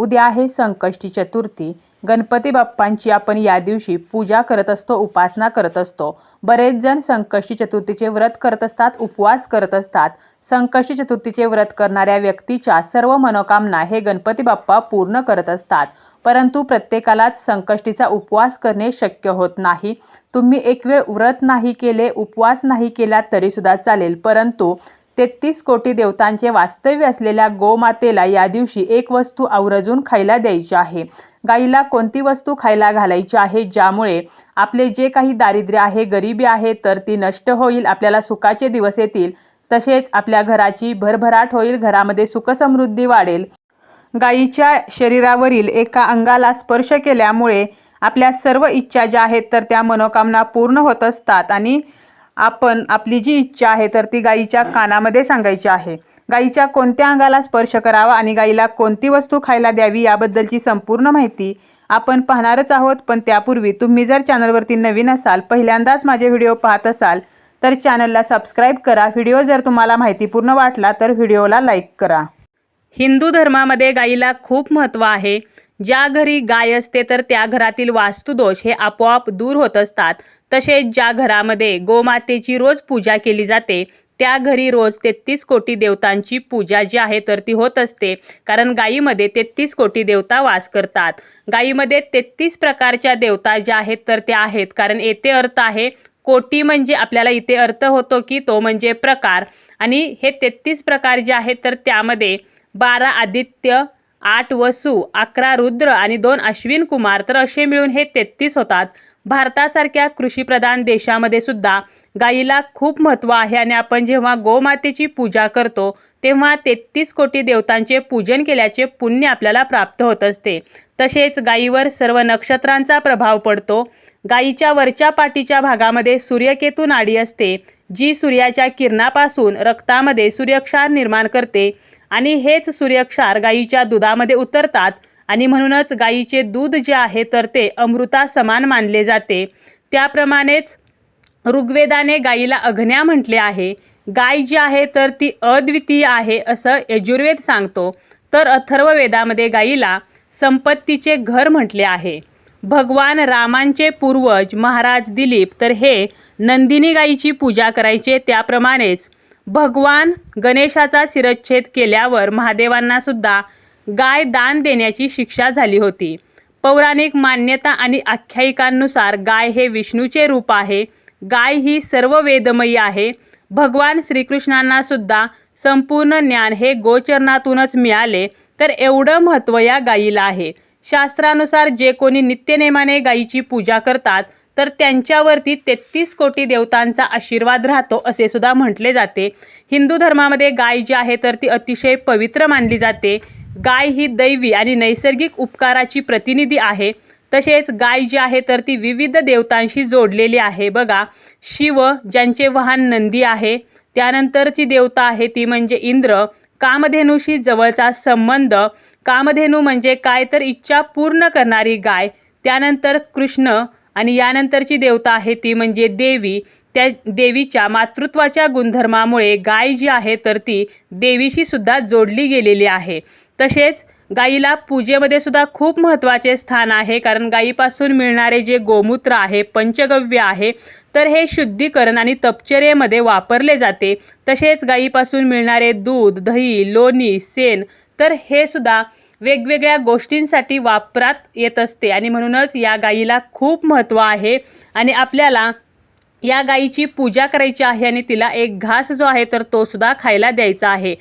उद्या आहे संकष्टी चतुर्थी. गणपती बाप्पांची आपण या दिवशी पूजा करत असतो उपासना करत असतो. बरेच जण संकष्टी चतुर्थीचे व्रत करत असतात उपवास करत असतात. संकष्टी चतुर्थीचे व्रत करणाऱ्या व्यक्तीच्या सर्व मनोकामना हे गणपती बाप्पा पूर्ण करत असतात. परंतु प्रत्येकालाच संकष्टीचा उपवास करणे शक्य होत नाही. तुम्ही एक वेळ व्रत नाही केले उपवास नाही केला तरीसुद्धा चालेल. परंतु तेहतीस कोटी देवतांचे वास्तव्य असलेल्या गोमातेला या दिवशी एक वस्तू आवर्जून खायला द्यायची आहे. गाईला कोणती वस्तू खायला घालायची आहे? ज्यामुळे आपले जे काही दारिद्र्य आहे गरिबी आहे तर ती नष्ट होईल आपल्याला सुखाचे दिवस येतील तसेच आपल्या घराची भरभराट होईल घरामध्ये सुखसमृद्धी वाढेल. गायीच्या शरीरावरील एका अंगाला स्पर्श केल्यामुळे आपल्या सर्व इच्छा ज्या आहेत तर त्या मनोकामना पूर्ण होत असतात आणि आपण आपली जी इच्छा आहे तर ती गाईच्या कानामध्ये सांगायची आहे. गाईच्या कोणत्या अंगाला स्पर्श करावा आणि गाईला कोणती वस्तू खायला द्यावी याबद्दलची संपूर्ण माहिती आपण पाहणारच आहोत. पण त्यापूर्वी तुम्ही जर चॅनलवरती नवीन असाल पहिल्यांदाच माझे व्हिडिओ पाहत असाल तर चॅनलला सबस्क्राईब करा. व्हिडिओ जर तुम्हाला माहितीपूर्ण वाटला तर व्हिडिओला लाईक करा. हिंदू धर्मामध्ये गाईला खूप महत्त्व आहे. ज्या घरी गाय असते तर त्या घरातील वास्तुदोष हे आपोआप दूर होत असतात. तसेच ज्या घरामध्ये गोमातेची रोज पूजा केली जाते त्या घरी रोज तेहतीस कोटी देवतांची पूजा जी आहे तर ती होत असते. कारण गायीमध्ये तेहतीस कोटी देवता वास करतात. गायीमध्ये तेहतीस प्रकारच्या देवता ज्या आहेत तर त्या आहेत. कारण येथे अर्थ आहे कोटी म्हणजे आपल्याला इथे अर्थ होतो की तो म्हणजे प्रकार. आणि हे तेहतीस प्रकार जे आहेत तर त्यामध्ये बारा आदित्य आठ वसू अकरा रुद्र आणि दोन अश्विन कुमार. तर असे मिळून हे तेहतीस होतात. भारतासारख्या कृषीप्रधान देशामध्ये सुद्धा गायीला खूप महत्त्व आहे आणि आपण जेव्हा गोमातेची पूजा करतो तेव्हा तेहतीस कोटी देवतांचे पूजन केल्याचे पुण्य आपल्याला प्राप्त होत असते. तसेच गायीवर सर्व नक्षत्रांचा प्रभाव पडतो. गायीच्या वरच्या पाठीच्या भागामध्ये सूर्यकेतू नाडी असते. जी सूर्याच्या किरणापासून रक्तामध्ये सूर्यक्षार निर्माण करते आणि हेच सूर्यक्षार गायीच्या दुधामध्ये उतरतात आणि म्हणूनच गायीचे दूध जे आहे तर ते अमृता समान मानले जाते. त्याप्रमाणेच ऋग्वेदाने गायीला अघन्या म्हटले आहे. गाय जी आहे तर ती अद्वितीय आहे असं यजुर्वेद सांगतो. तर अथर्ववेदामध्ये गायीला संपत्तीचे घर म्हटले आहे. भगवान रामांचे पूर्वज महाराज दिलीप तर हे नंदिनी गाईची पूजा करायचे त्याप्रमाणेच. भगवान गणेशाचा शिरच्छेद केल्यावर महादेवांना सुद्धा गाय दान देण्याची शिक्षा झाली होती. पौराणिक मान्यता आणि आख्यायिकांनुसार गाय हे विष्णूचे रूप आहे. गाय ही सर्व वेदमयी आहे. भगवान श्रीकृष्णांना सुद्धा संपूर्ण ज्ञान हे गोचरणातूनच मिळाले तर एवढं महत्त्व या गायीला आहे. शास्त्रानुसार जे कोणी नित्यनेमाने गायीची पूजा करतात तर त्यांच्यावरती तेहतीस कोटी देवतांचा आशीर्वाद राहतो असे सुद्धा म्हटले जाते. हिंदू धर्मामध्ये गाय जी आहे तर ती अतिशय पवित्र मानली जाते. गाय ही दैवी आणि नैसर्गिक उपकाराची प्रतिनिधी आहे. तसेच गाय जी आहे तर ती विविध देवतांशी जोडलेली आहे. बघा शिव ज्यांचे वाहन नंदी आहे त्यानंतरची देवता आहे ती म्हणजे इंद्र. कामधेनूशी जवळचा संबंध कामधेनू म्हणजे काय तर इच्छा पूर्ण करणारी गाय. त्यानंतर कृष्ण आणि यानंतरची देवता आहे ती म्हणजे देवी. त्या देवीच्या मातृत्वाच्या गुणधर्मामुळे गाय जी आहे तर ती देवीशी सुद्धा जोडली गेलेली आहे. तसेच गाईला पूजेमध्ये सुद्धा खूप महत्त्वाचे स्थान आहे. कारण गाईपासून मिळणारे जे गोमूत्र आहे पंचगव्य आहे तर हे शुद्धीकरण आणि तपचर्येमध्ये वापरले जाते. तसेच गाईपासून मिळणारे दूध दही लोणी सेन तर हे सुद्धा वेगवेगळ्या गोष्टींसाठी वापरात येत असते. आणि म्हणूनच या गाईला खूप महत्त्व आहे. आणि आपल्याला या गाईची पूजा करायची आहे आणि तिला एक घास जो आहे तर तो सुद्धा खायला द्यायचा आहे.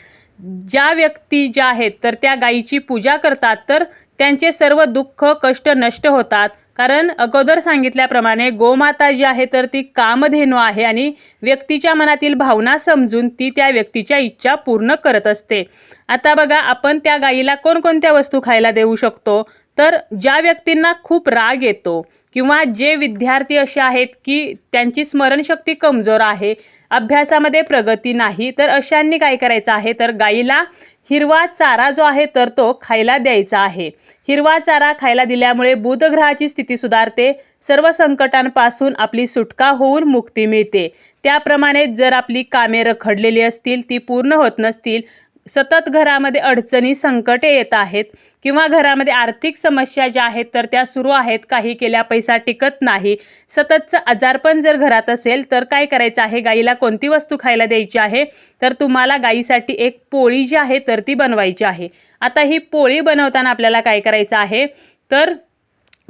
ज्या व्यक्ती ज्या आहेत तर त्या गाईची पूजा करतात तर त्यांचे सर्व दुःख कष्ट नष्ट होतात. कारण अगोदर सांगितल्याप्रमाणे गोमाता जी आहे तर ती कामधेनू आहे आणि व्यक्तीच्या मनातील भावना समजून ती त्या व्यक्तीच्या इच्छा पूर्ण करत असते. आता बघा आपण त्या गाईला कोणकोणत्या वस्तू खायला देऊ शकतो? तर ज्या व्यक्तींना खूप राग येतो किंवा जे विद्यार्थी असे आहेत की त्यांची स्मरणशक्ती कमजोर आहे अभ्यासामध्ये प्रगती नाही तर अशांनी काय करायचं आहे? तर गाईला हिरवा चारा जो आहे तर तो खायला द्यायचा आहे. हिरवा चारा खायला दिल्यामुळे बुधग्रहाची स्थिती सुधारते. सर्व संकटांपासून आपली सुटका होऊन मुक्ती मिळते. त्याप्रमाणे जर आपली कामे रखडलेली असतील ती पूर्ण होत नसतील सतत घरामध्ये अडचणी संकटे येत आहेत किंवा घरामध्ये आर्थिक समस्या ज्या आहेत तर त्या सुरू आहेत. काही केल्या पैसा टिकत नाही. सततचं आजारपण जर घरात असेल तर काय करायचं आहे? गाईला कोणती वस्तू खायला द्यायची आहे? तर तुम्हाला गाईसाठी एक पोळी जी आहे तर ती बनवायची आहे. आता ही पोळी बनवताना आपल्याला काय करायचं आहे? तर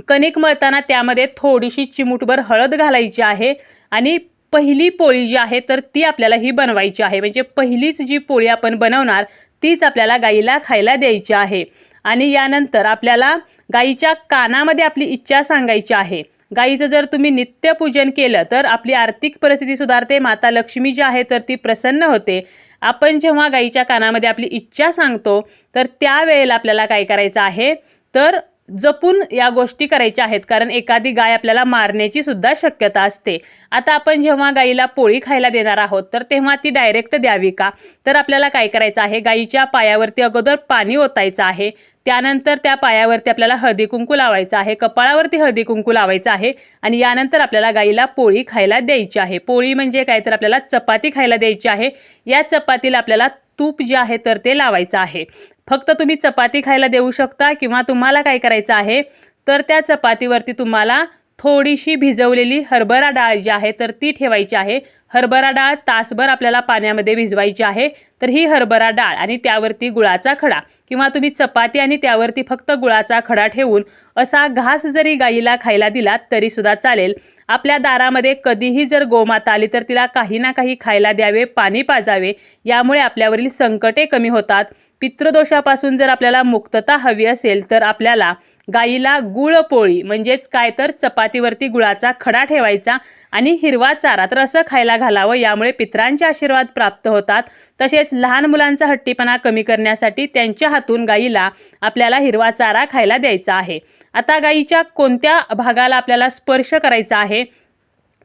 कणिक मळताना त्यामध्ये थोडीशी चिमूटभर हळद घालायची आहे आणि पहिली पोळी जी आहे तर ती आपल्याला ही बनवायची आहे. म्हणजे पहिलीच जी पोळी आपण बनवणार तीच आपल्याला गाईला खायला द्यायची आहे. आणि यानंतर आपल्याला गाईच्या कानामध्ये आपली इच्छा सांगायची आहे. गाईचं जर तुम्ही नित्यपूजन केलं तर आपली आर्थिक परिस्थिती सुधारते. माता लक्ष्मी जी आहे तर ती प्रसन्न होते. आपण जेव्हा गाईच्या कानामध्ये आपली इच्छा सांगतो तर त्यावेळेला आपल्याला काय करायचं आहे? तर जपून या गोष्टी करायच्या आहेत. कारण एखादी गाय आपल्याला मारण्याची सुद्धा शक्यता असते. आता आपण जेव्हा गाईला पोळी खायला देणार आहोत तर तेव्हा ती डायरेक्ट द्यावी का? तर आपल्याला काय करायचं आहे? गाईच्या पायावरती अगोदर पाणी ओतायचं आहे. त्यानंतर त्या पायावरती आपल्याला हळदी कुंकू लावायचं आहे. कपाळावरती हळदी कुंकू लावायचं आहे. आणि यानंतर आपल्याला गाईला पोळी खायला द्यायची आहे. पोळी म्हणजे काय? तर आपल्याला चपाती खायला द्यायची आहे. या चपातीला आपल्याला तूप जे आहे तर ते लावायचं आहे. फक्त तुम्ही चपाती खायला देऊ शकता किंवा तुम्हाला काय करायचं आहे तर त्या चपातीवरती तुम्हाला थोडीशी भिजवलेली हरभरा डाळ जी आहे तर ती ठेवायची आहे. हरभरा डाळ तासभर आपल्याला पाण्यामध्ये भिजवायची आहे तर ही हरभरा डाळ आणि त्यावरती गुळाचा खडा किंवा तुम्ही चपाती आणि त्यावरती फक्त गुळाचा खडा ठेवून असा घास जरी गाईला खायला दिला तरीसुद्धा चालेल. आपल्या दारामध्ये कधीही जर गोमाता आली तर तिला काही ना काही खायला द्यावे पाणी पाजावे यामुळे आपल्यावरील संकटे कमी होतात. पितृदोषापासून जर आपल्याला मुक्तता हवी असेल तर आपल्याला गाईला गुळपोळी म्हणजेच काय तर चपातीवरती गुळाचा खडा ठेवायचा आणि हिरवा चारा तर असं खायला घालावं यामुळे पित्रांचे आशीर्वाद प्राप्त होतात. तसेच लहान मुलांचा हट्टीपणा कमी करण्यासाठी त्यांच्या हातून गाईला आपल्याला हिरवा चारा खायला द्यायचा आहे. आता गाईच्या कोणत्या भागाला आपल्याला स्पर्श करायचा आहे?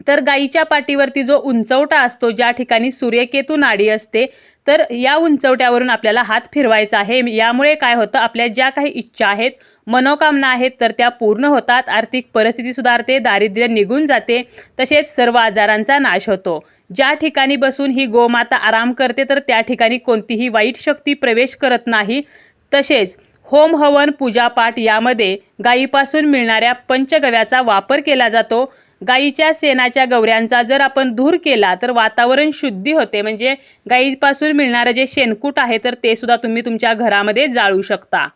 तर गाईच्या पाठीवरती जो उंचवटा असतो ज्या ठिकाणी सूर्यकेतू नाडी असते तर या उंचवट्यावरून आपल्याला हात फिरवायचा आहे. यामुळे काय होतं? आपल्या ज्या काही इच्छा आहेत मनोकामना आहेत तर त्या पूर्ण होतात. आर्थिक परिस्थिती सुधारते दारिद्र्य निघून जाते तसेच सर्व आजारांचा नाश होतो. ज्या ठिकाणी बसून ही गोमाता आराम करते तर त्या ठिकाणी कोणतीही वाईट शक्ती प्रवेश करत नाही. तसेच होम हवन पूजापाठ यामध्ये गायीपासून मिळणाऱ्या पंचगव्याचा वापर केला जातो. गाईच्या शेणाच्या गवऱ्यांचा जर आपण धूर केला तर वातावरण शुद्धी होते. म्हणजे गाईपासून मिळणारं जे शेणकूट आहे तर ते सुद्धा तुम्ही तुमच्या घरामध्ये जाळू शकता.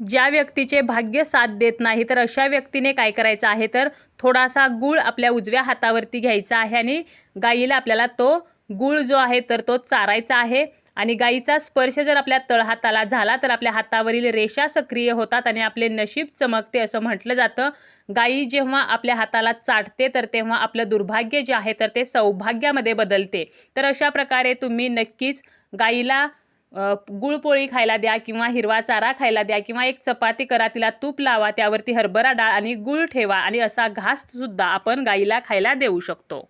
ज्या व्यक्तीचे भाग्य साथ देत नाही तर अशा व्यक्तीने काय करायचं आहे तर थोडासा गूळ आपल्या उजव्या हातावरती घ्यायचा आहे आणि गाईला आपल्याला तो गूळ जो आहे तर तो चारायचा आहे. आणि गाईचा स्पर्श जर आपल्या तळहाताला झाला तर आपल्या हातावरील रेषा सक्रिय होतात आणि आपले नशीब चमकते असं म्हटलं जातं. गाई जेव्हा आपल्या हाताला चाटते तर तेव्हा आपलं दुर्भाग्य जे आहे तर ते सौभाग्यामध्ये बदलते. तर अशा प्रकारे तुम्ही नक्कीच गाईला गुळपोळी खायला द्या किंवा हिरवा चारा खायला द्या किंवा एक चपाती करा तिला तूप लावा त्यावरती हरभरा डाळ आणि गुळ ठेवा आणि असा घास सुद्धा आपण गाईला खायला देऊ शकतो.